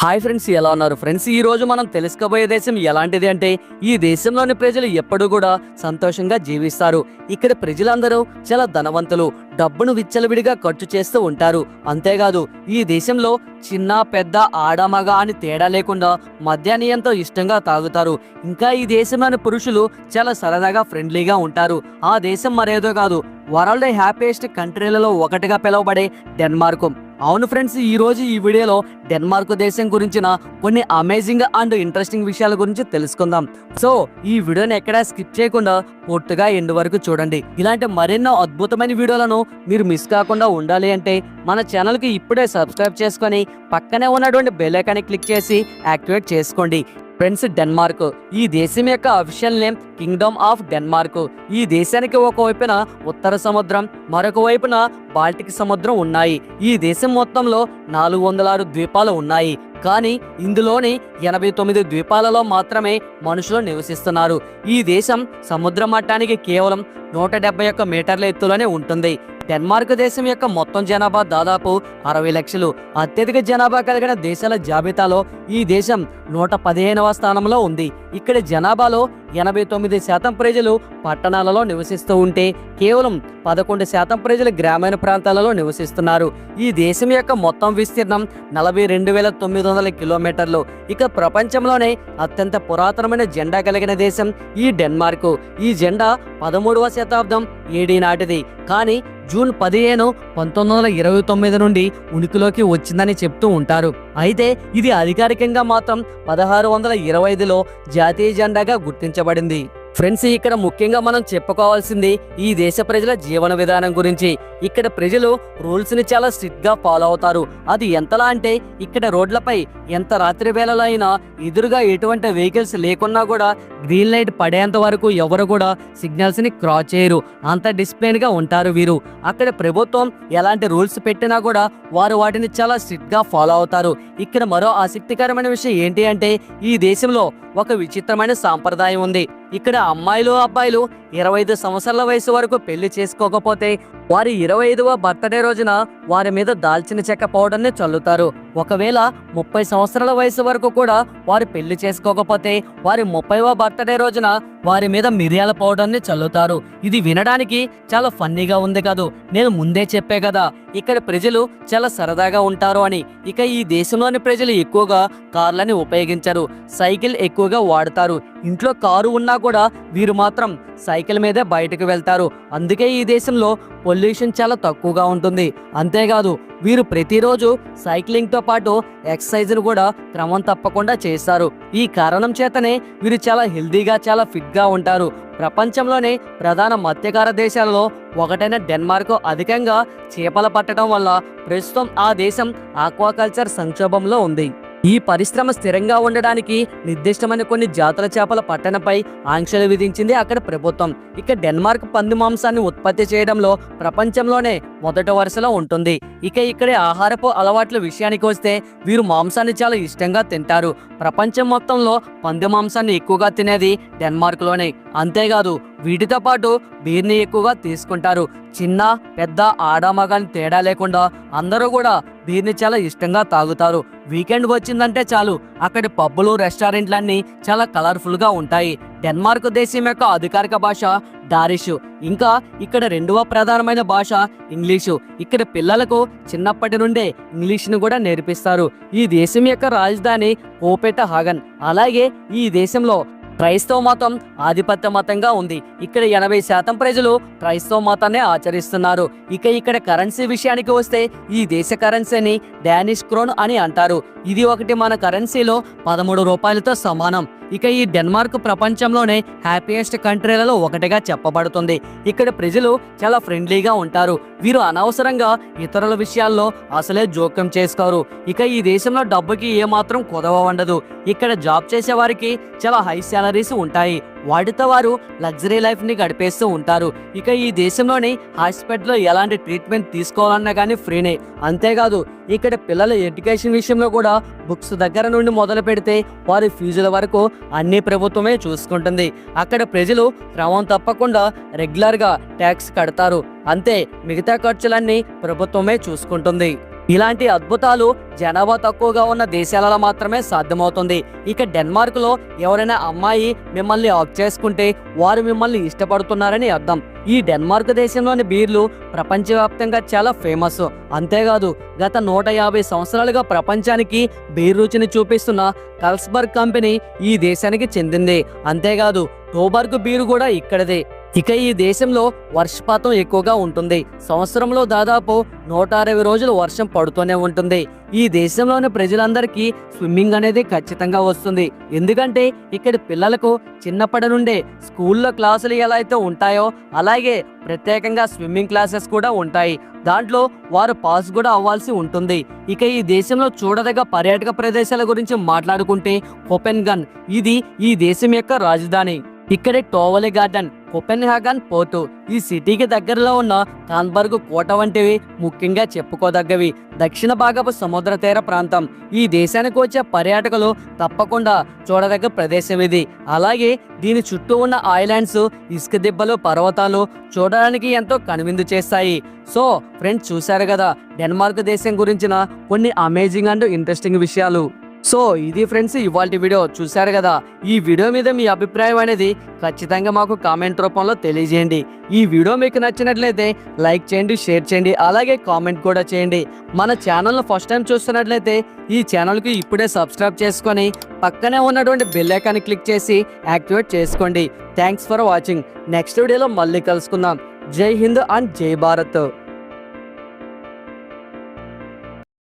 Hi friends ఎలా ఉన్నారు? Friends ఈ రోజు మనం తెలుసుకోబోయే దేశం ఎలాంటిది అంటే ఈ దేశంలోని ప్రజలు ఎప్పుడూ కూడా సంతోషంగా జీవిస్తారు. ఇక్కడ ప్రజలందరూ చాలా ధనవంతులు డబ్బును విచ్చలవిడిగా ఖర్చు చేస్తూ ఉంటారు. అంతేకాదు ఈ దేశంలో చిన్న పెద్ద ఆడమగ అని తేడా లేకుండా మద్యాన్ని ఎంతో ఇష్టంగా తాగుతారు. ఇంకా ఈ దేశంలోని పురుషులు చాలా సరదాగా ఫ్రెండ్లీగా ఉంటారు. ఆ దేశం మరేదో కాదు వరల్డ్ హ్యాపీయెస్ట్ కంట్రీలలో ఒకటిగా పిలువబడే డెన్మార్క్. అవును ఫ్రెండ్స్ ఈ రోజు ఈ వీడియోలో డెన్మార్క్ దేశం గురించిన కొన్ని అమేజింగ్ అండ్ ఇంట్రెస్టింగ్ విషయాల గురించి తెలుసుకుందాం. సో ఈ వీడియోని ఎక్కడా స్కిప్ చేయకుండా పూర్తిగా ఎండు వరకు చూడండి. ఇలాంటి మరెన్నో అద్భుతమైన వీడియోలను మీరు మిస్ కాకుండా ఉండాలి అంటే మన ఛానల్కి ఇప్పుడే సబ్స్క్రైబ్ చేసుకొని పక్కనే ఉన్నటువంటి బెల్ ఐకాన్ని క్లిక్ చేసి యాక్టివేట్ చేసుకోండి. Friends Denmark. ఈ దేశం యొక్క official name kingdom of Denmark ఈ దేశానికి ఒక వైపున ఉత్తర సముద్రం మరొక వైపున బాల్టిక్ సముద్రం ఉన్నాయి. ఈ దేశం మొత్తంలో నాలుగు వందల ఆరు ద్వీపాలు ఉన్నాయి. కానీ ఇందులోని ఎనభై తొమ్మిది ద్వీపాలలో మాత్రమే మనుషులు నివసిస్తున్నారు. ఈ దేశం సముద్ర మట్టానికి కేవలం నూట డెబ్బై ఒక్క మీటర్ల ఎత్తులోనే ఉంటుంది. డెన్మార్క్ దేశం యొక్క మొత్తం జనాభా దాదాపు అరవై లక్షలు. అత్యధిక జనాభా కలిగిన దేశాల జాబితాలో ఈ దేశం నూట పదిహేనవ స్థానంలో ఉంది. ఇక్కడ జనాభాలో ఎనభై తొమ్మిది శాతం ప్రజలు పట్టణాలలో నివసిస్తూ ఉంటే కేవలం పదకొండు శాతం ప్రజలు గ్రామీణ ప్రాంతాలలో నివసిస్తున్నారు. ఈ దేశం యొక్క మొత్తం విస్తీర్ణం నలభై రెండు వేల తొమ్మిది వందల కిలోమీటర్లు. ఇక ప్రపంచంలోనే అత్యంత పురాతనమైన జెండా కలిగిన దేశం ఈ డెన్మార్క్. ఈ జెండా పదమూడవ శతాబ్దం ఏడీ నాటిది. కానీ జూన్ పదిహేను పంతొమ్మిది వందల ఇరవై తొమ్మిది నుండి ఉనికిలోకి వచ్చిందని చెప్తూ ఉంటారు. అయితే ఇది అధికారికంగా మాత్రం పదహారు వందల ఇరవై ఐదులో జాతీయ జెండాగా గుర్తించబడింది. ఫ్రెండ్స్ ఇక్కడ ముఖ్యంగా మనం చెప్పుకోవాల్సింది ఈ దేశ ప్రజల జీవన విధానం గురించి. ఇక్కడ ప్రజలు రూల్స్ని చాలా స్ట్రిక్ట్గా ఫాలో అవుతారు. అది ఎంతలా అంటే ఇక్కడ రోడ్లపై ఎంత రాత్రి వేళలో అయినా ఎదురుగా ఎటువంటి వెహికల్స్ లేకున్నా కూడా గ్రీన్ లైట్ పడేంత వరకు ఎవరు కూడా సిగ్నల్స్ని క్రాస్ చేయరు. అంత డిసిప్లిన్గా ఉంటారు వీరు. అక్కడ ప్రభుత్వం ఎలాంటి రూల్స్ పెట్టినా కూడా వారు వాటిని చాలా స్ట్రిక్ట్గా ఫాలో అవుతారు. ఇక్కడ మరో ఆసక్తికరమైన విషయం ఏంటి అంటే ఈ దేశంలో ఒక విచిత్రమైన సాంప్రదాయం ఉంది. ఇక్కడ అమ్మాయిలు అబ్బాయిలు ఇరవై ఐదు సంవత్సరాల వయసు వరకు పెళ్ళి చేసుకోకపోతే వారి ఇరవై ఐదవ బర్త్డే రోజున వారి మీద దాల్చిన చెక్క పౌడర్ని చల్లుతారు. ఒకవేళ ముప్పై సంవత్సరాల వయసు వరకు కూడా వారు పెళ్ళి చేసుకోకపోతే వారి ముప్పైవ బర్త్డే రోజున వారి మీద మిరియాల పౌడర్ని చల్లుతారు. ఇది వినడానికి చాలా ఫన్నీగా ఉంది కాదు. నేను ముందే చెప్పే కదా ఇక్కడ ప్రజలు చాలా సరదాగా ఉంటారు అని. ఇక ఈ దేశంలోని ప్రజలు ఎక్కువగా కార్లని ఉపయోగించరు సైకిల్ ఎక్కువగా వాడతారు. ఇంట్లో కారు ఉన్నా కూడా వీరు మాత్రం సైకిల్ మీదే బయటకు వెళ్తారు. అందుకే ఈ దేశంలో పొల్యూషన్ చాలా తక్కువగా ఉంటుంది. అంతేకాదు వీరు ప్రతిరోజు సైక్లింగ్తో పాటు ఎక్సర్సైజ్ను కూడా క్రమం తప్పకుండా చేస్తారు. ఈ కారణం చేతనే వీరు చాలా హెల్దీగా చాలా ఫిట్గా ఉంటారు. ప్రపంచంలోనే ప్రధాన మత్స్యకార దేశాలలో ఒకటైన డెన్మార్క్ అధికంగా చేపలు పట్టడం వల్ల ప్రస్తుతం ఆ దేశం ఆక్వాకల్చర్ సంక్షోభంలో ఉంది. ఈ పరిశ్రమ స్థిరంగా ఉండడానికి నిర్దిష్టమైన కొన్ని జాతుల చేపల పట్టణపై ఆంక్షలు విధించింది అక్కడ ప్రభుత్వం. ఇక డెన్మార్క్ పంది మాంసాన్ని ఉత్పత్తి చేయడంలో ప్రపంచంలోనే మొదటి వరుసలో ఉంటుంది. ఇక ఇక్కడే ఆహారపు అలవాట్ల విషయానికి వస్తే వీరు మాంసాన్ని చాలా ఇష్టంగా తింటారు. ప్రపంచం మొత్తంలో పంది మాంసాన్ని ఎక్కువగా తినేది డెన్మార్క్లోనే. అంతేకాదు వీటితో పాటు బీర్ని ఎక్కువగా తీసుకుంటారు. చిన్న పెద్ద ఆడామగాని తేడా లేకుండా అందరూ కూడా బీర్ని చాలా ఇష్టంగా తాగుతారు. వీకెండ్ వచ్చిందంటే చాలు. అక్కడి పబ్బులు రెస్టారెంట్లన్నీ చాలా కలర్ఫుల్గా ఉంటాయి. డెన్మార్క్ దేశం యొక్క అధికారిక భాష డారిషు ఇంకా ఇక్కడ రెండవ ప్రధానమైన భాష ఇంగ్లీషు. ఇక్కడ పిల్లలకు చిన్నప్పటి నుండే ఇంగ్లీష్ను కూడా నేర్పిస్తారు. ఈ దేశం యొక్క రాజధాని కోపేట హాగన్ అలాగే ఈ దేశంలో క్రైస్తవ మతం ఆధిపత్య మతంగా ఉంది. ఇక్కడ ఎనభై శాతం ప్రజలు క్రైస్తవ మతాన్ని ఆచరిస్తున్నారు. ఇక ఇక్కడ కరెన్సీ విషయానికి వస్తే ఈ దేశ కరెన్సీని డానిష్ క్రోన్ అని అంటారు. ఇది ఒకటి మన కరెన్సీలో పదమూడు రూపాయలతో సమానం. ఇక ఈ డెన్మార్క్ ప్రపంచంలోనే హ్యాపీయెస్ట్ కంట్రీలలో ఒకటిగా చెప్పబడుతుంది. ఇక్కడ ప్రజలు చాలా ఫ్రెండ్లీగా ఉంటారు. వీరు అనవసరంగా ఇతరుల విషయాల్లో అసలే జోక్యం చేసుకోరు. ఇక ఈ దేశంలో డబ్బుకి ఏమాత్రం కుదవ ఉండదు ఇక్కడ జాబ్ చేసే వారికి చాలా హై శాలరీస్ ఉంటాయి. వాటితో వారు లగ్జరీ లైఫ్ని గడిపేస్తూ ఉంటారు. ఇక ఈ దేశంలోని హాస్పిటల్లో ఎలాంటి ట్రీట్మెంట్ తీసుకోవాలన్నా కానీ ఫ్రీనే. అంతేకాదు ఇక్కడ పిల్లల ఎడ్యుకేషన్ విషయంలో కూడా బుక్స్ దగ్గర నుండి మొదలు పెడితే వారి ఫీజుల వరకు అన్ని ప్రభుత్వమే చూసుకుంటుంది. అక్కడ ప్రజలు క్రమం తప్పకుండా రెగ్యులర్గా ట్యాక్స్ కడతారు. అంతే మిగతా ఖర్చులన్నీ ప్రభుత్వమే చూసుకుంటుంది. ఇలాంటి అద్భుతాలు జనాభా తక్కువగా ఉన్న దేశాలలో మాత్రమే సాధ్యమవుతుంది. ఇక డెన్మార్క్లో ఎవరైనా అమ్మాయి మిమ్మల్ని ఆఫ్ చేసుకుంటే వారు మిమ్మల్ని ఇష్టపడుతున్నారని అర్థం. ఈ డెన్మార్క్ దేశంలోని బీర్లు ప్రపంచవ్యాప్తంగా చాలా ఫేమస్. అంతేకాదు గత నూట యాభై సంవత్సరాలుగా ప్రపంచానికి బీర్ రుచిని చూపిస్తున్న కల్స్బర్గ్ కంపెనీ ఈ దేశానికి చెందింది. అంతేకాదు టోబర్గ్ బీరు కూడా ఇక్కడిదే. ఇక ఈ దేశంలో వర్షపాతం ఎక్కువగా ఉంటుంది. సంవత్సరంలో దాదాపు నూట అరవై రోజులు వర్షం పడుతూనే ఉంటుంది. ఈ దేశంలోని ప్రజలందరికీ స్విమ్మింగ్ అనేది ఖచ్చితంగా వస్తుంది. ఎందుకంటే ఇక్కడ పిల్లలకు చిన్నప్పటి నుండే స్కూల్లో క్లాసులు ఎలా అయితే ఉంటాయో అలాగే ప్రత్యేకంగా స్విమ్మింగ్ క్లాసెస్ కూడా ఉంటాయి. దాంట్లో వారు పాస్ కూడా అవ్వాల్సి ఉంటుంది. ఇక ఈ దేశంలో చూడదగ్గ పర్యాటక ప్రదేశాల గురించి మాట్లాడుకుంటే కొపెన్గన్ ఇది ఈ దేశం యొక్క రాజధాని. ఇక్కడే టోవలే గార్డెన్ కొపెన్హాగన్ పోతు ఈ సిటీకి దగ్గరలో ఉన్న కాన్బర్గ్ కోట వంటివి ముఖ్యంగా చెప్పుకోదగ్గవి. దక్షిణ భాగపు సముద్ర తీర ప్రాంతం. ఈ దేశానికి వచ్చే పర్యాటకులు తప్పకుండా చూడదగ్గ ప్రదేశం ఇది. అలాగే దీని చుట్టూ ఉన్న ఐలాండ్స్ ఇసుక దిబ్బలు పర్వతాలు చూడడానికి ఎంతో కనువిందు చేస్తాయి. సో ఫ్రెండ్స్ చూశారు కదా డెన్మార్క్ దేశం గురించిన కొన్ని అమేజింగ్ అండ్ ఇంట్రెస్టింగ్ విషయాలు. సో ఇది ఫ్రెండ్స్ ఇవాళ వీడియో. చూశారు కదా ఈ వీడియో మీద మీ అభిప్రాయం అనేది ఖచ్చితంగా మాకు కామెంట్ రూపంలో తెలియజేయండి. ఈ వీడియో మీకు నచ్చినట్లయితే లైక్ చేయండి షేర్ చేయండి అలాగే కామెంట్ కూడా చేయండి. మన ఛానల్ను ఫస్ట్ టైం చూస్తున్నట్లయితే ఈ ఛానల్కి ఇప్పుడే సబ్స్క్రైబ్ చేసుకొని పక్కనే ఉన్నటువంటి బెల్ ఐకాన్ని క్లిక్ చేసి యాక్టివేట్ చేసుకోండి. Thanks for watching. నెక్స్ట్ వీడియోలో మళ్ళీ కలుసుకుందాం. జై హింద్ అండ్ జై భారత్.